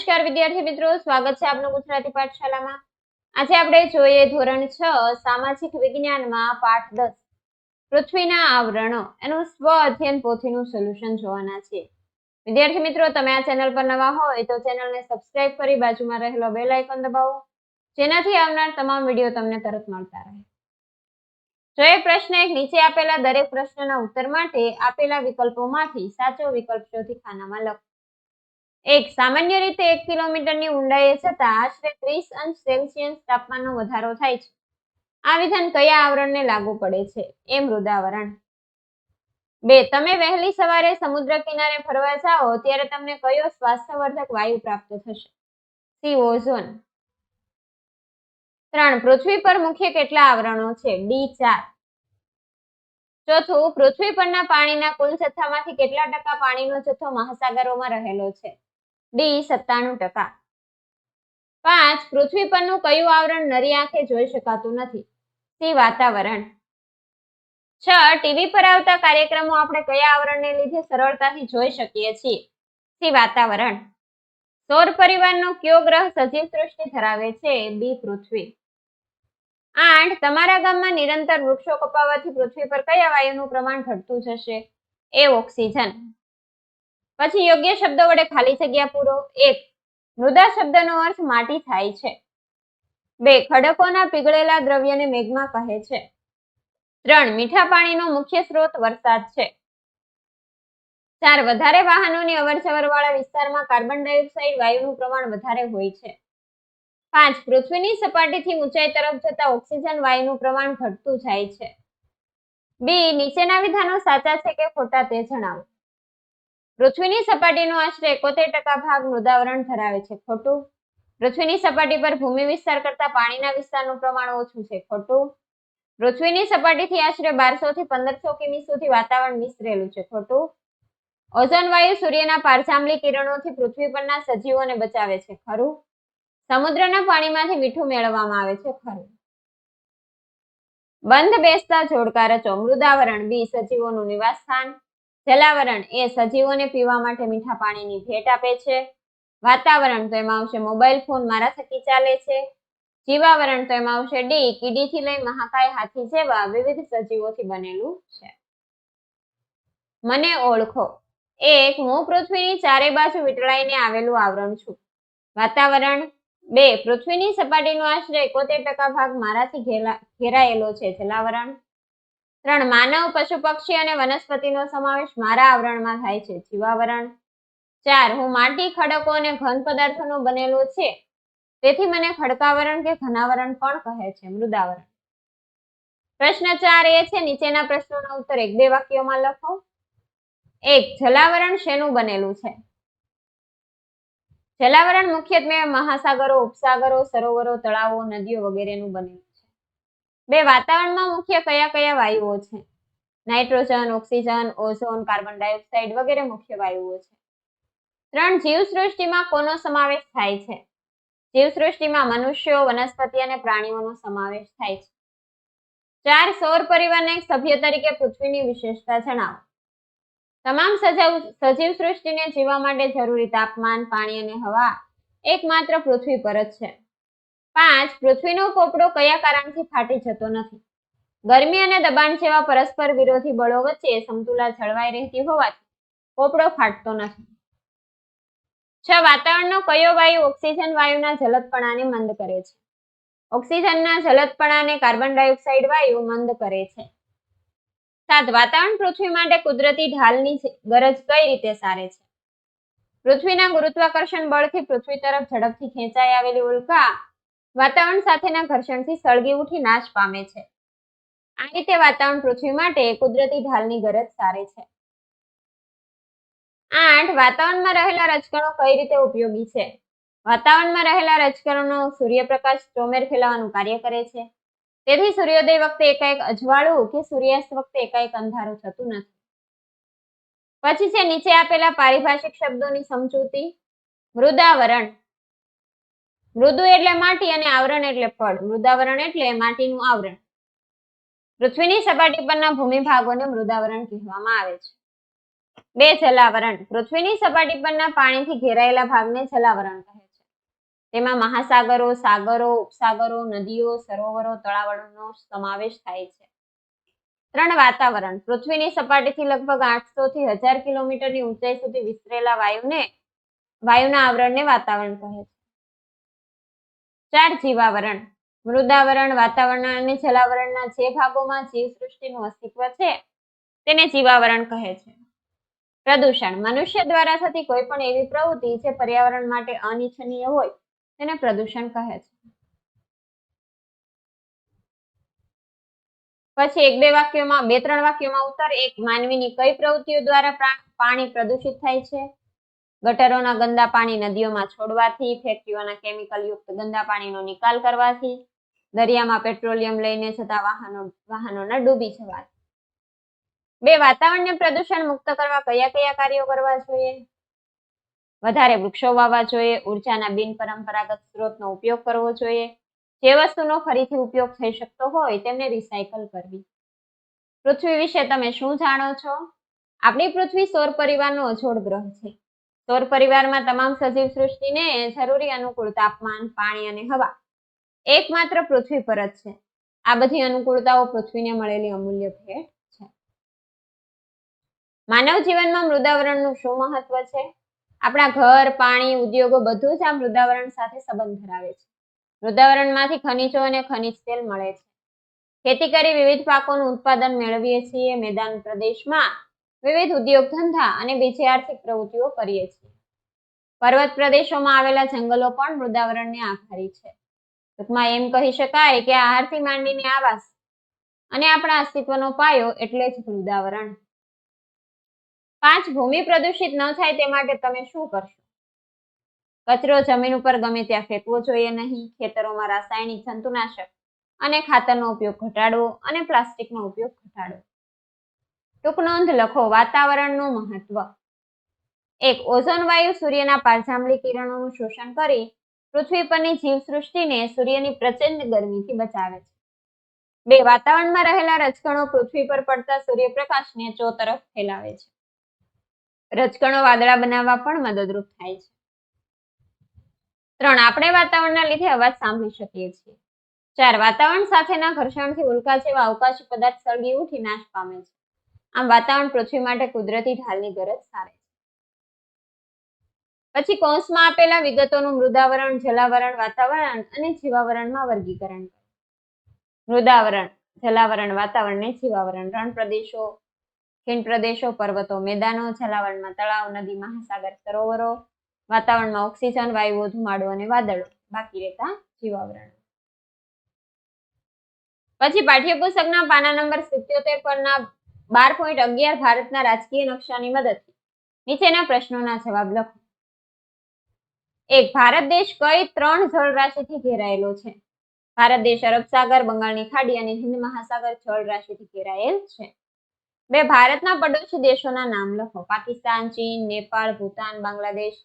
નમસ્કાર વિદ્યાર્થી મિત્રો, સ્વાગત છે આપનું ગુજરાતી પાઠશાલામાં આજે આપણે જોઈએ ધોરણ છ, સામાજિક વિજ્ઞાનમાં પાઠ દસ. પૃથ્વીના આવરણો, એનું સ્વ અધ્યયન પોથીનું સોલ્યુશન જોવાના છે. વિદ્યાર્થી મિત્રો, તમે આ ચેનલ પર નવા હોય તો ચેનલને સબસ્ક્રાઇબ કરી બાજુમાં રહેલો બેલ આઇકોન દબાવો, જેનાથી આવનાર તમામ વીડિયો તમને તરત મળતા રહે. જો પ્રશ્ન એક નીચે આપેલા દરેક પ્રશ્નના ઉત્તર માટે આપેલા વિકલ્પોમાંથી સાચો વિકલ્પ શોધી ખાનામાં લખો. એક સામાન્ય રીતે એક કિલોમીટરની ઊંડાઈએ છતાં આશરે ત્રીસ અંશ સેલ્સિયસ તાપમાનનો વધારો થાય છે. આ વિધાન કયા આવરણને લાગુ પડે છે? એ મૃદાવરણ. બે, તમે વહેલી સવારે સમુદ્ર કિનારે ફરવા જાઓ ત્યારે તમને કયો સ્વાસ્થ્યવર્ધક વાયુ પ્રાપ્ત થશે? C, ozone. ત્રણ, પૃથ્વી પર મુખ્ય કેટલા આવરણો છે? ડી, ચાર. ચોથું, પૃથ્વી પરના પાણીના કુલ જથ્થામાંથી કેટલા ટકા પાણીનો જથ્થો મહાસાગરોમાં રહેલો છે? ડી સત્તાણું ટકા. પાંચ, પૃથ્વી પરનું કયું આવરણ નરી આંખે જોઈ શકાતું નથી? સી, વાતાવરણ. છ, ટીવી પર આવતા કાર્યક્રમો આપણે કયા આવરણને લીધે સરળતાથી જોઈ શકીએ છીએ? સી, વાતાવરણ. સૌર પરિવારનો કયો ગ્રહ સજીવ સૃષ્ટિ ધરાવે છે? બી, પૃથ્વી. આઠ, તમારા ગામમાં નિરંતર વૃક્ષો કપાવવાથી પૃથ્વી પર કયા વાયુનું પ્રમાણ ઘટતું જશે? A, oxygen. પછી યોગ્ય શબ્દો વડે ખાલી જગ્યા પૂરો. એક, મૃદા શબ્દનો અર્થ માટી થાય છે. બે, ખડકોના પીગળેલા દ્રવ્યને મેઘમાં કહે છે. ત્રણ, મીઠા પાણીનો મુખ્ય સ્ત્રોત વરસાદ છે. ચાર, વધારે વાહનોની અવરજવર વાળા વિસ્તારમાં કાર્બન ડાયોક્સાઇડ વાયુનું પ્રમાણ વધારે હોય છે. પાંચ, પૃથ્વીની સપાટીથી ઊંચાઈ તરફ જતા ઓક્સિજન વાયુનું પ્રમાણ ઘટતું જાય છે. બી, નીચેના વિધાનો સાચા છે કે ખોટા તે જણાવો. પૃથ્વીની સપાટીનો આશરે એકોતેર ટકા ભાગ મૃદાવરણ ધરાવે છે. ખોટું? પૃથ્વીની સપાટી પર ભૂમિ વિસ્તાર કરતા પાણીના વિસ્તારનું પ્રમાણ ઓછું છે. ખોટું? પૃથ્વીની સપાટીથી આશરે બારસો થી પંદરસો કિમી સુધી વાતાવરણ વિસ્તરેલું છે. ખોટું? ઓઝોન વાયુ સૂર્યના પારજાંબલી કિરણોથી પૃથ્વી પરના સજીવોને બચાવે છે. ખરું? સમુદ્રના પાણીમાંથી મીઠું મેળવવામાં આવે છે. ખરું. બંધ બેસતા જોડકા રચો મૃદાવરણ બી સજીવોનું નિવાસ સ્થાન જલાવરણ એ સજીવોને પીવા માટે મીઠા પાણીની ભેટ આપે છે. વાતાવરણ તો એમાં આવશે મોબાઈલ ફોન મારા થકી ચાલે છે. જીવાવરણ તો એમાં આવશે ડી, કીડીથી લઈ મહાકાય હાથી જેવા વિવિધ સજીવોથી બનેલું છે. મને ઓળખો. એક, હું પૃથ્વીની ચારે બાજુ વીંટળાઈને આવેલું આવરણ છું. વાતાવરણ. બે, પૃથ્વીની સપાટીનો આશરે એકોતેર ટકા ભાગ મારાથી ઘેરાયેલો છે. જલાવરણ. ત્રણ માનવ પશુ પક્ષી અને વનસ્પતિનો સમાવેશ મારા આવરણમાં થાય છે. જીવાવરણ. ચાર, હું માટી, ખડકો અને ઘન પદાર્થોનો બનેલો છે. તેથી મને ખડકાવરણ કે ઘનાવરણ પણ કહે છે? મૃદાવરણ. પ્રશ્ન ચાર એ છે, નીચેના પ્રશ્નોનો ઉત્તર એક બે વાક્યોમાં લખો. એક, જલાવરણ શેનું બનેલું છે? જલાવરણ મુખ્યત્વે મહાસાગરો, ઉપસાગરો, સરોવરો, તળાવો, નદીઓ વગેરેનું બનેલું બે વાતાવરણમાં મુખ્ય કયા કયા વાયુઓ છે? Nitrogen, oxygen, ozone, carbon dioxide વગેરે મુખ્ય વાયુઓ છે. ત્રણ જીવસૃષ્ટિમાં કોનો સમાવેશ થાય છે? જીવસૃષ્ટિમાં મનુષ્યો, વનસ્પતિ અને પ્રાણીઓનો સમાવેશ થાય છે. ચાર સૌર પરિવારના એક સભ્ય તરીકે પૃથ્વીની વિશેષતા જણાવો. તમામ સજીવ સજીવ સૃષ્ટિને જીવવા માટે જરૂરી તાપમાન, પાણી અને હવા એકમાત્ર પૃથ્વી પર જ છે. પાંચ, પૃથ્વીનો પોપડો કયા કારણથી ફાટી જતો નથી? ગરમી અને દબાણ જેવા પરસ્પર વિરોધી બળો વચ્ચે સમતુલા જળવાઈ રહેતી હોવાથી પોપડો ફાટતો નથી. છ, વાતાવરણનો કયો વાયુ ઓક્સિજન વાયુના જલદપણાને મંદ કરે છે? ઓક્સિજનના જલદપણાને કાર્બન ડાયોક્સાઇડ વાયુ મંદ કરે છે. સાત, વાતાવરણ પૃથ્વી માટે કુદરતી ઢાલની ગરજ કઈ રીતે સારે છે? પૃથ્વીના ગુરુત્વાકર્ષણ બળથી પૃથ્વી તરફ ઝડપથી ખેંચાઈ આવેલી ઉલ્કા વાતાવરણ સાથેના ઘર્ષણથી સળગી ઉઠી નાશ પામે છે. આ રીતે વાતાવરણ પૃથ્વી માટે કુદરતી ઢાલની ગરજ સારે છે. આઠ, વાતાવરણમાં રહેલા રજકણો કઈ રીતે ઉપયોગી છે? વાતાવરણમાં રહેલા રજકણો સૂર્યપ્રકાશ ચોમેર ફેલાવાનું કાર્ય કરે છે. તેથી સૂર્યોદય વખતે એકાએક અજવાળું કે સૂર્યાસ્ત વખતે એકાએક અંધારું થતું નથી. પછી છે નીચે આપેલા પારિભાષિક શબ્દોની સમજૂતી. મૃદાવરણ. મૃદુ એટલે માટી અને આવરણ એટલે પડ મૃદાવરણ એટલે માટીનું આવરણ. પૃથ્વીની સપાટી પરના ભૂમિ ભાગોને મૃદાવરણ કહેવામાં આવે છે. બે જલાવરણ. પૃથ્વીની સપાટી પરના પાણીથી ઘેરાયેલા ભાગને જલાવરણ કહે છે. તેમાં મહાસાગરો, સાગરો, ઉપસાગરો, નદીઓ, સરોવરો, તળાવોનો સમાવેશ થાય છે. ત્રણ વાતાવરણ. પૃથ્વીની સપાટીથી લગભગ આઠસો થી હજાર કિલોમીટરની ઊંચાઈ સુધી વિસ્તરેલા વાયુને, વાયુના આવરણને વાતાવરણ કહે છે. ચાર જીવાવરણ. મૃદાવરણ વાતાવરણ અને જલાવરણના જે ભાગોમાં જીવસૃષ્ટિનું અસ્તિત્વ છે, તેને જીવાવરણ કહે છે. પ્રદૂષણ. મનુષ્ય દ્વારા થતી કોઈ પણ એવી પ્રવૃત્તિ જે પર્યાવરણ માટે અનિચ્છનીય હોય, તેને પ્રદૂષણ કહે છે. પછી એક બે વાક્યોમાં, બે ત્રણ વાક્યોમાં ઉત્તર. એક, માનવીની કઈ પ્રવૃત્તિઓ દ્વારા પાણી પ્રદૂષિત થાય છે? ગટરોના ગંદા પાણી નદીઓમાં છોડવાથી, ફેક્ટરીઓના કેમિકલ યુક્ત ગંદા પાણીનો નિકાલ કરવાથી, દરિયામાં પેટ્રોલિયમ લઈને જતા વાહનો, વાહનોના ડૂબી જવાથી બે, વાતાવરણને પ્રદૂષણ મુક્ત કરવા કયા કયા કાર્યો કરવા જોઈએ? વધારે વૃક્ષો વાવવા જોઈએ, ઉર્જાના બિન પરંપરાગત સ્ત્રોતનો ઉપયોગ કરવો જોઈએ. જે વસ્તુનો ફરીથી ઉપયોગ થઈ શકતો હોય તેમને રિસાયકલ કરવી. પૃથ્વી વિશે તમે શું જાણો છો? આપણી પૃથ્વી સૌર પરિવારનો અજોડ ગ્રહ છે. સૌર પરિવારમાં તમામ સજીવ સૃષ્ટિને જરૂરી અનુકૂળ તાપમાન, પાણી અને હવા એકમાત્ર પૃથ્વી પર જ છે. આ બધી અનુકૂળતાઓ પૃથ્વીને મળેલી અમૂલ્ય ભેટ છે. માનવ જીવનમાં મૃદાવરણનું શું મહત્વ છે? આપણા ઘર, પાણી, ઉદ્યોગો બધું જ આ મૃદાવરણ સાથે સંબંધ ધરાવે છે. મૃદાવરણમાંથી ખનિજો અને ખનિજ તેલ મળે છે. ખેતી કરી વિવિધ પાકોનું ઉત્પાદન મેળવીએ છીએ. મેદાન પ્રદેશમાં વિવિધ ઉદ્યોગ ધંધા અને બીજી આર્થિક પ્રવૃત્તિઓ કરીએ છીએ. પર્વત પ્રદેશોમાં આવેલા જંગલો પણ મૃદાવરણને આભારી છે. ટૂંકમાં એમ કહી શકાય કે આહારથી માંડીને આવાસ અને આપણા અસ્તિત્વનો પાયો એટલે જ મૃદાવરણ. પાંચ, ભૂમિ પ્રદૂષિત ન થાય તે માટે તમે શું કરશો? કચરો જમીન ઉપર ગમે ત્યાં ફેંકવો જોઈએ નહીં, ખેતરોમાં રાસાયણિક જંતુનાશક અને ખાતરનો ઉપયોગ ઘટાડવો અને પ્લાસ્ટિકનો ઉપયોગ ઘટાડવો. ટૂંક નોંધ લખો, વાતાવરણનું મહત્વ. એક, ઓઝોન વાયુ સૂર્યના પારજાંબલી કિરણોનું શોષણ કરી પૃથ્વી પરની જીવસૃષ્ટિને સૂર્યની પ્રચંડ ગરમીથી બચાવે છે. બે, વાતાવરણમાં રહેલા રજકણો પૃથ્વી પર પડતા સૂર્યપ્રકાશને ચોતરફ ફેલાવે છે. રજકણો વાદળા બનાવવા પણ મદદરૂપ થાય છે. ત્રણ, આપણે વાતાવરણના લીધે અવાજ સાંભળી શકીએ છીએ. ચાર, વાતાવરણ સાથેના ઘર્ષણથી ઉલ્કા જેવા અવકાશી પદાર્થ સળગી ઉઠી નાશ પામે છે. આમ વાતાવરણ પૃથ્વી માટે કુદરતી ઢાલની ગરજ સારે પછી કૌંસમાં આપેલા વિગતોનું મૃદાવરણ, જલાવરણ, વાતાવરણ અને જીવાવરણમાં વર્ગીકરણ મૃદાવરણ, જલાવરણ, વાતાવરણ ને જીવાવરણ. રણ પ્રદેશો, ખીણ પ્રદેશો, પર્વતો, મેદાનો જલાવરણમાં તળાવ, નદી, મહાસાગર, સરોવરો, વાતાવરણમાં ઓક્સિજન, વાયુઓ, ધુમાડો અને વાદળો. બાકી રહેતા જીવાવરણ. પછી પાઠ્યપુસ્તકના પાના નંબર સિત્યોતેર પરના બાર પોઈન્ટ અગિયાર ભારતના રાજકીય નકશાની મદદથી. નીચેના પ્રશ્નોના જવાબ લખો. એક, ભારત દેશ કઈ ત્રણ જળરાશિથી ઘેરાયેલો છે? ભારત દેશ અરબ સાગર, બંગાળની ખાડી અને હિન્દ મહાસાગર જળ રાશિથી ઘેરાયેલ છે. બે, ભારતના પડોશી દેશોના નામ લખો. પાકિસ્તાન, ચીન, નેપાળ, ભૂતાન, બાંગ્લાદેશ,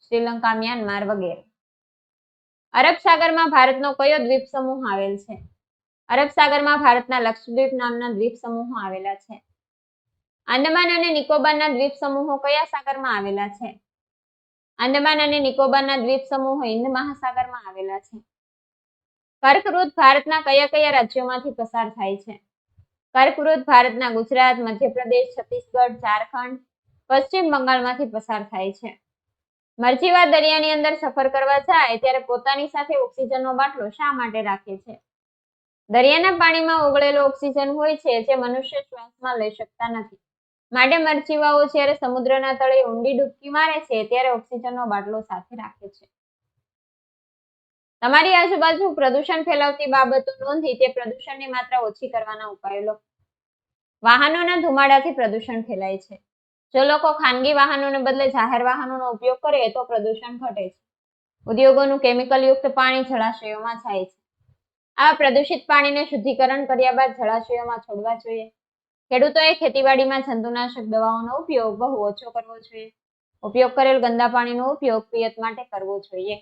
શ્રીલંકા, મ્યાનમાર વગેરે. અરબ સાગરમાં ભારતનો કયો દ્વીપ સમૂહ આવેલ છે? અરબ સાગરમાં ભારતના લક્ષદ્વીપ નામના દ્વીપ સમૂહો આવેલા છે. આંદમાન અને નિકોબારના દ્વીપ સમૂહો કયા સાગરમાં આવેલા છે? આંદમાન અને નિકોબારના દ્વીપ સમૂહો હિન્દ મહાસાગરમાં આવેલા છે. કર્કવૃત ભારતના કયા કયા રાજ્યોમાંથી પસાર થાય છે? કર્કવૃત ભારતના ગુજરાત, મધ્યપ્રદેશ, છત્તીસગઢ, ઝારખંડ, પશ્ચિમ બંગાળમાંથી પસાર થાય છે. મરજીવા દરિયાની અંદર સફર કરવા જાય ત્યારે પોતાની સાથે ઓક્સિજનનો બાટલો શા માટે રાખે છે? દરિયાના પાણીમાં ઓગળેલો ઓક્સિજન હોય છે જે મનુષ્ય શ્વાસમાં લઈ શકતા નથી. માટે મરચીવાઓ જ્યારે સમુદ્રના તળે ઊંડી ડૂબકી મારે છે, ત્યારે ઓક્સિજનનો બાટલો સાથે રાખે છે. તમારી આજુબાજુ પ્રદૂષણ ફેલાવતી બાબતો નોંધી તે પ્રદૂષણની માત્રા ઓછી કરવાના ઉપાયો લો. વાહનોના ધુમાડાથી પ્રદૂષણ ફેલાય છે. જો લોકો ખાનગી વાહનોને બદલે જાહેર વાહનોનો ઉપયોગ કરે તો પ્રદૂષણ ઘટે છે. ઉદ્યોગોનું કેમિકલ યુક્ત પાણી જળાશયોમાં જાય છે. આ પ્રદૂષિત પાણીને શુદ્ધિકરણ કર્યા બાદ જળાશયોમાં છોડવા જોઈએ. ખેડૂતોએ ખેતીવાડીમાં જંતુનાશક દવાઓનો ઉપયોગ બહુ ઓછો કરવો જોઈએ. ઉપયોગ કરેલ ગંદા પાણીનો ઉપયોગ પિયત માટે કરવો જોઈએ.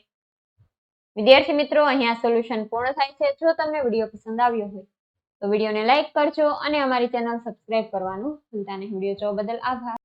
વિદ્યાર્થી મિત્રો અહીંયા સોલ્યુશન પૂર્ણ થાય છે. જો તમને વીડિયો પસંદ આવ્યો હોય, તો વિડીયોને લાઈક કરજો અને અમારી ચેનલ સબસ્ક્રાઇબ કરવાનું ભૂલતા નહીં. વીડિયો જોવા બદલ આભાર.